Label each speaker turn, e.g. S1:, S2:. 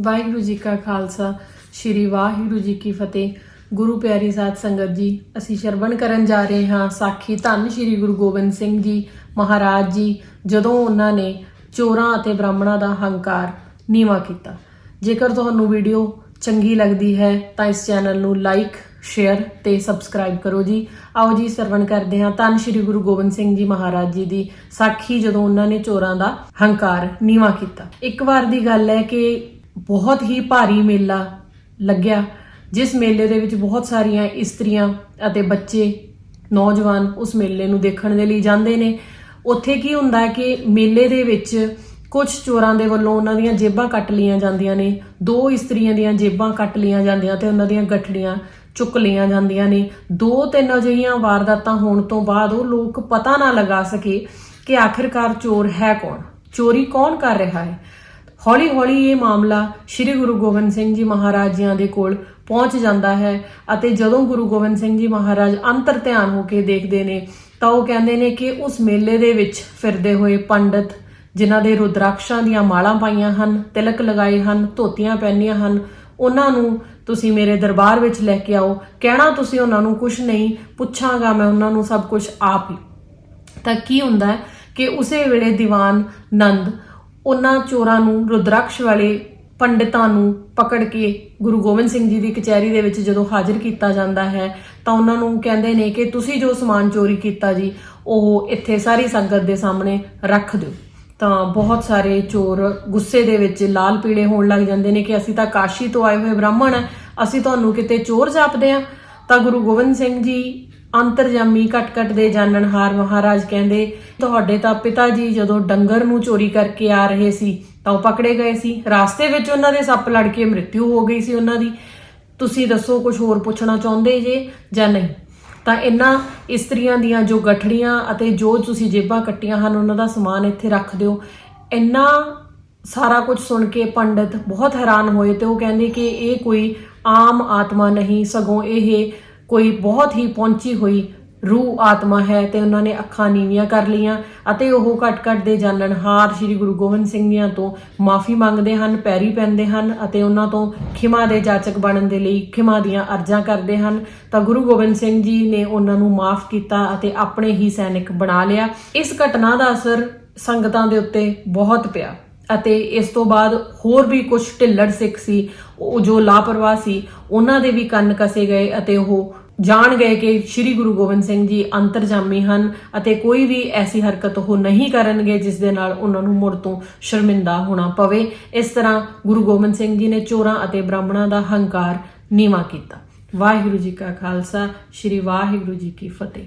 S1: ਵਾਹਿਗੁਰੂ ਜੀ ਕਾ ਖਾਲਸਾ, ਸ੍ਰੀ ਵਾਹਿਗੁਰੂ ਜੀ ਕੀ ਫਤਿਹ। ਗੁਰੂ ਪਿਆਰੀ ਸਾਧ ਸੰਗਤ ਜੀ, ਅਸੀਂ ਸ਼ਰਵਣ ਕਰਨ ਜਾ ਰਹੇ ਹਾਂ ਸਾਖੀ ਧੰਨ ਸ੍ਰੀ ਗੁਰੂ ਗੋਬਿੰਦ ਸਿੰਘ ਜੀ ਮਹਾਰਾਜ ਜੀ, ਜਦੋਂ ਉਹਨਾਂ ਨੇ ਚੋਰਾਂ ਅਤੇ ਬ੍ਰਾਹਮਣਾਂ ਦਾ ਹੰਕਾਰ ਨੀਵਾ ਕੀਤਾ। ਜੇਕਰ ਤੁਹਾਨੂੰ ਵੀਡੀਓ ਚੰਗੀ ਲੱਗਦੀ ਹੈ, ਤਾਂ ਇਸ ਚੈਨਲ ਨੂੰ ਲਾਈਕ, ਸ਼ੇਅਰ ਤੇ ਸਬਸਕ੍ਰਾਈਬ ਕਰੋ ਜੀ। ਆਓ ਜੀ, ਸਰਵਣ ਕਰਦੇ ਹਾਂ ਧੰਨ ਸ਼੍ਰੀ ਗੁਰੂ ਗੋਬਿੰਦ ਸਿੰਘ ਜੀ ਮਹਾਰਾਜ ਜੀ ਦੀ ਸਾਖੀ ਜਦੋਂ ਉਹਨਾਂ ਨੇ ਚੋਰਾਂ ਦਾ ਹੰਕਾਰ ਨੀਵਾ ਕੀਤਾ। ਇੱਕ ਵਾਰ ਦੀ ਗੱਲ ਹੈ ਕਿ ਬਹੁਤ ਹੀ ਭਾਰੀ ਮੇਲਾ ਲੱਗਿਆ, ਜਿਸ ਮੇਲੇ ਦੇ ਵਿੱਚ ਬਹੁਤ ਸਾਰੀਆਂ ਇਸਤਰੀਆਂ ਅਤੇ ਬੱਚੇ, ਨੌਜਵਾਨ ਉਸ ਮੇਲੇ ਨੂੰ ਦੇਖਣ ਦੇ ਲਈ ਜਾਂਦੇ ਨੇ। ਉੱਥੇ ਕੀ ਹੁੰਦਾ ਹੈ ਕਿ ਮੇਲੇ ਦੇ ਵਿੱਚ ਕੁਝ ਚੋਰਾਂ ਦੇ ਵੱਲੋਂ ਉਹਨਾਂ ਦੀਆਂ ਜੇਬਾਂ ਕੱਟ ਲਈਆਂ ਜਾਂਦੀਆਂ ਨੇ, ਦੋ ਇਸਤਰੀਆਂ ਦੀਆਂ ਜੇਬਾਂ ਕੱਟ ਲਈਆਂ ਜਾਂਦੀਆਂ ਤੇ ਉਹਨਾਂ ਦੀਆਂ ਗੱਠੜੀਆਂ ਚੁੱਕ ਲਈਆਂ ਜਾਂਦੀਆਂ ਨੇ। ਦੋ ਤਿੰਨ ਅਜਿਹੀਆਂ ਵਾਰਦਾਤਾਂ ਹੋਣ ਤੋਂ ਬਾਅਦ ਉਹ ਲੋਕ ਪਤਾ ਨਾ ਲਗਾ ਸਕੇ ਕਿ ਆਖਿਰਕਾਰ ਚੋਰ ਹੈ ਕੌਣ? ਚੋਰੀ ਕੌਣ ਕਰ ਰਿਹਾ ਹੈ? ਹੌਲੀ ਹੌਲੀ ਇਹ ਮਾਮਲਾ ਸ੍ਰੀ ਗੁਰੂ ਗੋਬਿੰਦ ਸਿੰਘ ਜੀ ਮਹਾਰਾਜ ਜੀਆਂ ਦੇ ਕੋਲ ਪਹੁੰਚ ਜਾਂਦਾ ਹੈ ਅਤੇ ਜਦੋਂ ਗੁਰੂ ਗੋਬਿੰਦ ਸਿੰਘ ਜੀ ਮਹਾਰਾਜ ਅੰਤਰ ਧਿਆਨ ਹੋ ਕੇ ਦੇਖਦੇ ਨੇ, ਤਾਂ ਉਹ ਕਹਿੰਦੇ ਨੇ ਕਿ ਉਸ ਮੇਲੇ ਦੇ ਵਿੱਚ ਫਿਰਦੇ ਹੋਏ ਪੰਡਤ, ਜਿਨ੍ਹਾਂ ਦੇ ਰੁਦਰਾਕਸ਼ਾਂ ਦੀਆਂ ਮਾਲਾਂ ਪਾਈਆਂ ਹਨ, ਤਿਲਕ ਲਗਾਏ ਹਨ, ਧੋਤੀਆਂ ਪਹਿਨੀਆਂ ਹਨ, ਉਹਨਾਂ ਨੂੰ ਤੁਸੀਂ ਮੇਰੇ ਦਰਬਾਰ ਵਿੱਚ ਲੈ ਕੇ ਆਓ। ਕਹਿਣਾ ਤੁਸੀਂ ਉਹਨਾਂ ਨੂੰ ਕੁਝ ਨਹੀਂ, ਪੁੱਛਾਂਗਾ ਮੈਂ ਉਹਨਾਂ ਨੂੰ ਸਭ ਕੁਝ ਆਪ ਹੀ। ਤਾਂ ਕੀ ਹੁੰਦਾ ਕਿ ਉਸੇ ਵੇਲੇ ਦੀਵਾਨ ਨੰਦ ਉਹਨਾਂ ਚੋਰਾਂ ਨੂੰ, ਰੁਦਰਾਕਸ਼ ਵਾਲੇ ਪੰਡਿਤਾਂ ਨੂੰ ਪਕੜ ਕੇ ਗੁਰੂ ਗੋਬਿੰਦ ਸਿੰਘ ਜੀ ਦੀ ਕਚਹਿਰੀ ਦੇ ਵਿੱਚ ਜਦੋਂ ਹਾਜ਼ਰ ਕੀਤਾ ਜਾਂਦਾ ਹੈ, ਤਾਂ ਉਹਨਾਂ ਨੂੰ ਕਹਿੰਦੇ ਨੇ ਕਿ ਤੁਸੀਂ ਜੋ ਸਮਾਨ ਚੋਰੀ ਕੀਤਾ ਜੀ, ਉਹ ਇੱਥੇ ਸਾਰੀ ਸੰਗਤ ਦੇ ਸਾਹਮਣੇ ਰੱਖ ਦਿਓ। ਤਾਂ ਬਹੁਤ ਸਾਰੇ ਚੋਰ ਗੁੱਸੇ ਦੇ ਵਿੱਚ ਲਾਲ ਪੀਲੇ ਹੋਣ ਲੱਗ ਜਾਂਦੇ ਨੇ ਕਿ ਅਸੀਂ ਤਾਂ ਕਾਸ਼ੀ ਤੋਂ ਆਏ ਹੋਏ ਬ੍ਰਾਹਮਣ ਆ, ਅਸੀਂ ਤੁਹਾਨੂੰ ਕਿਤੇ ਚੋਰ ਜਾਪਦੇ ਆ। ਤਾਂ ਗੁਰੂ ਗੋਬਿੰਦ ਸਿੰਘ ਜੀ ਅੰਤਰਜਾਮੀ ਕਟ-ਕਟ ਦੇ ਜਾਣਨਹਾਰ ਮਹਾਰਾਜ ਕਹਿੰਦੇ, ਤੁਹਾਡੇ ਤਾਂ ਪਿਤਾ ਜੀ ਜਦੋਂ ਡੰਗਰ ਨੂੰ ਚੋਰੀ ਕਰਕੇ ਆ ਰਹੇ ਸੀ, ਤਾਂ ਉਹ ਪਕੜੇ ਗਏ ਸੀ। ਰਾਸਤੇ ਵਿੱਚ ਉਹਨਾਂ ਦੇ ਸੱਪ ਲੜ ਕੇ ਮ੍ਰਿਤਿੂ ਹੋ ਗਈ ਸੀ ਉਹਨਾਂ ਦੀ। ਤੁਸੀਂ ਦੱਸੋ ਕੁਝ ਹੋਰ ਪੁੱਛਣਾ ਚਾਹੁੰਦੇ ਜੇ ਜਾਂ ਨਹੀਂ? ਤਾਂ ਇਹਨਾਂ ਇਸਤਰੀਆਂ ਦੀਆਂ ਜੋ ਗਠੜੀਆਂ ਅਤੇ ਜੋ ਤੁਸੀਂ ਜੇਬਾਂ ਕੱਟੀਆਂ ਹਨ, ਉਹਨਾਂ ਦਾ ਸਮਾਨ ਇੱਥੇ ਰੱਖ ਦਿਓ। ਇੰਨਾ ਸਾਰਾ ਕੁਝ ਸੁਣ ਕੇ ਪੰਡਤ ਬਹੁਤ ਹੈਰਾਨ ਹੋਏ ਤੇ ਉਹ ਕਹਿੰਦੇ ਕਿ ਇਹ ਕੋਈ ਆਮ ਆਤਮਾ ਨਹੀਂ, ਸਗੋਂ ਇਹ ਕੋਈ ਬਹੁਤ ਹੀ ਪਹੁੰਚੀ ਹੋਈ ਰੂਹ ਆਤਮਾ ਹੈ ਤੇ ਉਹਨਾਂ ਨੇ ਅੱਖਾਂ ਨੀਵੀਆਂ ਕਰ ਲਈਆਂ ਅਤੇ ਉਹ ਘਟ-ਘਟ ਦੇ ਜਾਣਨਹਾਰ ਸ੍ਰੀ ਗੁਰੂ ਗੋਬਿੰਦ ਸਿੰਘ ਜੀਆਂ ਤੋਂ ਮਾਫੀ ਮੰਗਦੇ ਹਨ, ਪੈਰੀ ਪੈਂਦੇ ਹਨ ਅਤੇ ਉਹਨਾਂ ਤੋਂ ਖਿਮਾ ਦੇ ਜਾਚਕ ਬਣਨ ਦੇ ਲਈ ਖਿਮਾ ਦੀਆਂ ਅਰਜ਼ਾਂ ਕਰਦੇ ਹਨ। ਤਾਂ ਗੁਰੂ ਗੋਬਿੰਦ ਸਿੰਘ ਜੀ ਨੇ ਉਹਨਾਂ ਨੂੰ ਮਾਫ ਕੀਤਾ ਅਤੇ ਆਪਣੇ ਹੀ ਸੈਨਿਕ ਬਣਾ ਲਿਆ। ਇਸ ਘਟਨਾ ਦਾ ਅਸਰ ਸੰਗਤਾਂ ਦੇ ਉੱਤੇ ਬਹੁਤ ਪਿਆ। ਅਤੇ ਇਸ ਤੋਂ ਬਾਅਦ ਹੋਰ ਵੀ ਕੁਝ ਢਿੱਲੜ ਸਿੱਖ ਸੀ, ਉਹ ਜੋ ਲਾਪਰਵਾਹ ਸੀ, ਉਹਨਾਂ ਦੇ ਵੀ ਕੰਨ ਕਸੇ ਗਏ ਅਤੇ ਉਹ ਜਾਣ ਗਏ ਕਿ ਸ੍ਰੀ ਗੁਰੂ ਗੋਬਿੰਦ ਸਿੰਘ ਜੀ ਅੰਤਰਜਾਮੀ ਹਨ ਅਤੇ ਕੋਈ ਵੀ ਐਸੀ ਹਰਕਤ ਉਹ ਨਹੀਂ ਕਰਨਗੇ ਜਿਸ ਦੇ ਨਾਲ ਉਹਨਾਂ ਨੂੰ ਮੁੜ ਤੋਂ ਸ਼ਰਮਿੰਦਾ ਹੋਣਾ ਪਵੇ। ਇਸ ਤਰ੍ਹਾਂ ਗੁਰੂ ਗੋਬਿੰਦ ਸਿੰਘ ਜੀ ਨੇ ਚੋਰਾਂ ਅਤੇ ਬ੍ਰਾਹਮਣਾਂ ਦਾ ਹੰਕਾਰ ਨੀਵਾ ਕੀਤਾ। ਵਾਹਿਗੁਰੂ ਜੀ ਕਾ ਖਾਲਸਾ, ਸ੍ਰੀ ਵਾਹਿਗੁਰੂ ਜੀ ਕੀ ਫਤਿਹ।